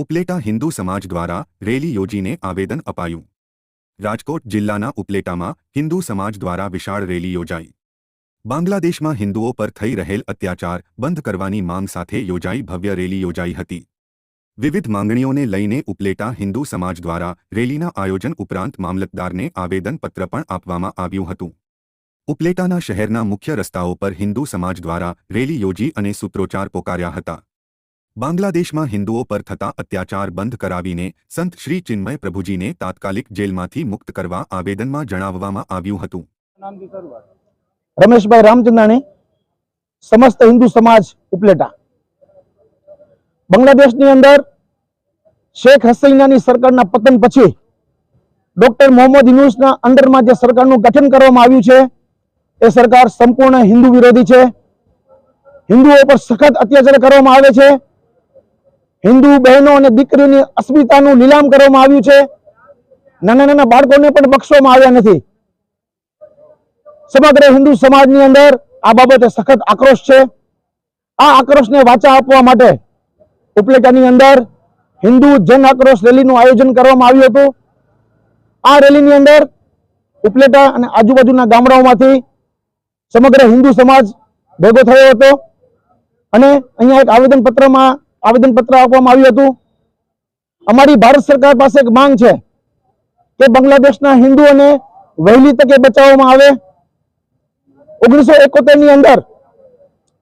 ઉપલેટા હિન્દુ સમાજ દ્વારા રેલી યોજીને આવેદન અપાયું. રાજકોટ જિલ્લાના ઉપલેટામાં હિન્દુ સમાજ દ્વારા વિશાળ રેલી યોજાઈ. બાંગ્લાદેશમાં હિન્દુઓ પર થઈ રહેલ અત્યાચાર બંધ કરવાની માંગ સાથે યોજાઈ ભવ્ય રેલી યોજાઈ હતી. વિવિધ માંગણીઓને લઈને ઉપલેટા હિન્દુ સમાજ દ્વારા રેલીના આયોજન ઉપરાંત મામલતદારને આવેદનપત્ર પણ આપવામાં આવ્યું હતું. ઉપલેટાના શહેરના મુખ્ય રસ્તાઓ પર હિન્દુ સમાજ દ્વારા રેલી યોજી અને સૂત્રોચ્ચાર પોકાર્યા હતા. બાંગ્લાદેશમાં હિન્દુઓ પર થતા અત્યાચાર બંધ કરાવીને સંત શ્રી ચિન્મય પ્રભુજીને તાત્કાલિક જેલમાંથી મુક્ત કરવા આવેદનમાં જણાવવામાં આવ્યું હતું. રમેશભાઈ રામચંદાણી, સમસ્ત હિન્દુ સમાજ ઉપલેટા. બાંગ્લાદેશની અંદર શેખ હસીનાની સરકારના પતન પછી ડોક્ટર મોહમ્મદ યુનુસના અંડરમાં જે સરકારનું ગઠન કરવામાં આવ્યું છે, એ સરકાર સંપૂર્ણ હિન્દુ વિરોધી છે. હિન્દુઓ પર સખત અત્યાચાર કરવામાં આવે છે. હિન્દુ બહેનો અને દીકરીની અસ્મિતાનું નીલામ કરવામાં આવ્યું છે. નાના નાના બાળકોને પણ બક્ષવામાં આવ્યા નથી. સમગ્ર હિન્દુ સમાજની અંદર આ બાબતે સખત આક્રોશ છે. આ આક્રોશને વાચા આપવા માટે ઉપલેટાની અંદર હિન્દુ જન આક્રોશ રેલીનું આયોજન કરવામાં આવ્યું હતું. આ રેલીની અંદર ઉપલેટા અને આજુબાજુના ગામડાઓમાંથી સમગ્ર હિન્દુ સમાજ ભેગો થયો હતો. અને અહીંયા એક આવેદનપત્રમાં આવેદનપત્ર આપવામાં આવ્યું હતું. અમારી ભારત સરકાર પાસે એક માંગ છે કે બાંગ્લાદેશના હિન્દુઓને વહેલી તકે બચાવવામાં આવે. ઓગણીસો એકોતેરની અંદર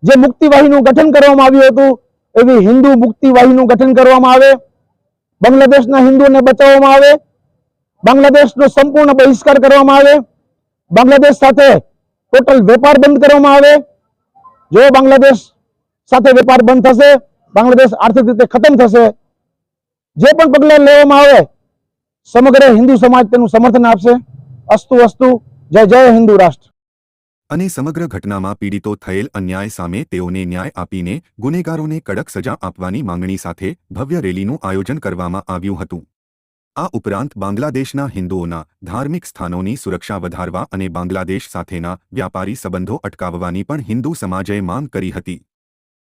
જે મુક્તિવાહીનું ગઠન કરવામાં આવ્યું હતું, એવી હિન્દુ મુક્તિવાહીનું ગઠન કરવામાં આવે. બાંગ્લાદેશના હિન્દુઓને બચાવવામાં આવે. બાંગ્લાદેશનો સંપૂર્ણ બહિષ્કાર કરવામાં આવે. બાંગ્લાદેશ સાથે ટોટલ વેપાર બંધ કરવામાં આવે. જો બાંગ્લાદેશ સાથે વેપાર બંધ થશે બાંગ્લાદેશ આર્થિક રીતે ખતમ થશે. જે પણ પગલાં લેવામાં આવે, સમગ્ર હિન્દુ સમાજ તેનું સમર્થન આપશે. અસ્તુ અસ્તુ, જય જય હિન્દુ રાષ્ટ્ર. અને સમગ્ર ઘટનામાં પીડિતો થયેલ અન્યાય સામે તેઓને ન્યાય આપીને ગુનેગારોને કડક સજા આપવાની માંગણી સાથે ભવ્ય રેલીનું આયોજન કરવામાં આવ્યું હતું. આ ઉપરાંત બાંગ્લાદેશના હિન્દુઓના ધાર્મિક સ્થાનોની સુરક્ષા વધારવા અને બાંગ્લાદેશ સાથેના વ્યાપારી સંબંધો અટકાવવાની પણ હિન્દુ સમાજે માંગ કરી હતી.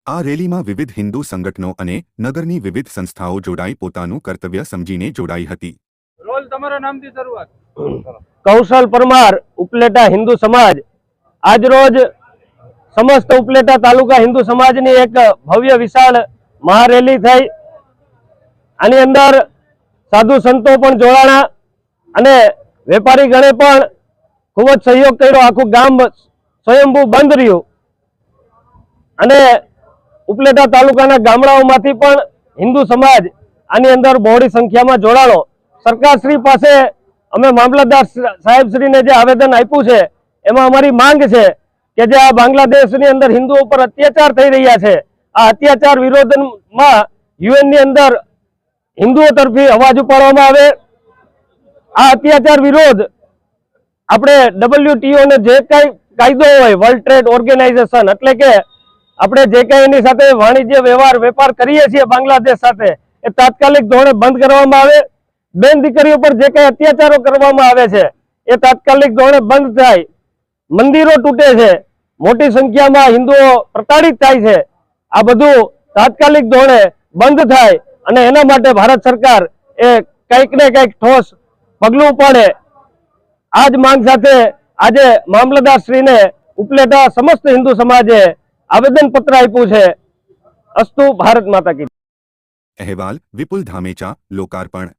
આ રેલીમાં વિવિધ હિન્દુ સંગઠનો અને નગરની વિવિધ સંસ્થાઓ જોડાઈ પોતાનું કર્તવ્ય સમજીને જોડાઈ હતી. રોલ તમારા નામથી શરૂઆત. કૌશલ પરમાર ઉપલેટા હિન્દુ સમાજ. આજરોજ સમસ્ત ઉપલેટા તાલુકા હિન્દુ સમાજની એક ભવ્ય વિશાળ મહારેલી થઈ. આની અંદર સાધુ સંતો પણ જોડાણા અને વેપારી ગણે પણ ખૂબ જ સહયોગ કર્યો. આખું ગામ સ્વયંભૂ બંધ રહ્યું. અને ઉપલેટા તાલુકાના ગામડાઓમાંથી પણ હિન્દુ સમાજ આની અંદર બહોળી સંખ્યામાં જોડાણો. સરકારશ્રી પાસે અમે મામલતદાર સાહેબશ્રીને જે આવેદન આપ્યું છે, એમાં અમારી માંગ છે કે જે આ બાંગ્લાદેશની અંદર હિન્દુઓ પર અત્યાચાર થઈ રહ્યા છે, આ અત્યાચાર વિરોધમાં યુએનની અંદર હિન્દુઓ તરફી અવાજ ઉપાડવામાં આવે. આ અત્યાચાર વિરોધ આપણે ડબલ્યુટીઓને જે કાંઈ કાયદો હોય, વર્લ્ડ ટ્રેડ ઓર્ગેનાઇઝેશન, એટલે કે આપણે જે કઈ એની સાથે વાણિજ્ય વ્યવહાર, વેપાર કરીએ છીએ બાંગ્લાદેશ સાથે, એ તાત્કાલિક ધોરણે બંધ કરવામાં આવે. બેન દીકરીઓ પર જે કઈ અત્યાચારો કરવામાં આવે છે, એ તાત્કાલિક ધોરણે બંધ થાય. મંદિરો તૂટે છે, મોટી સંખ્યામાં હિન્દુઓ પ્રતાડિત થાય છે. આ બધું તાત્કાલિક ધોરણે બંધ થાય અને એના માટે ભારત સરકાર એ કંઈક ને કંઈક ઠોસ પગલું પડે આ જ માંગ સાથે આજે મામલતદારશ્રીને ઉપલેટા સમસ્ત હિન્દુ સમાજે આવેદન પત્ર આપ્યું છે. અસ્તુ ભારત માતા કી અહેવાલ વિપુલ ધામેચા લોકાર્પણ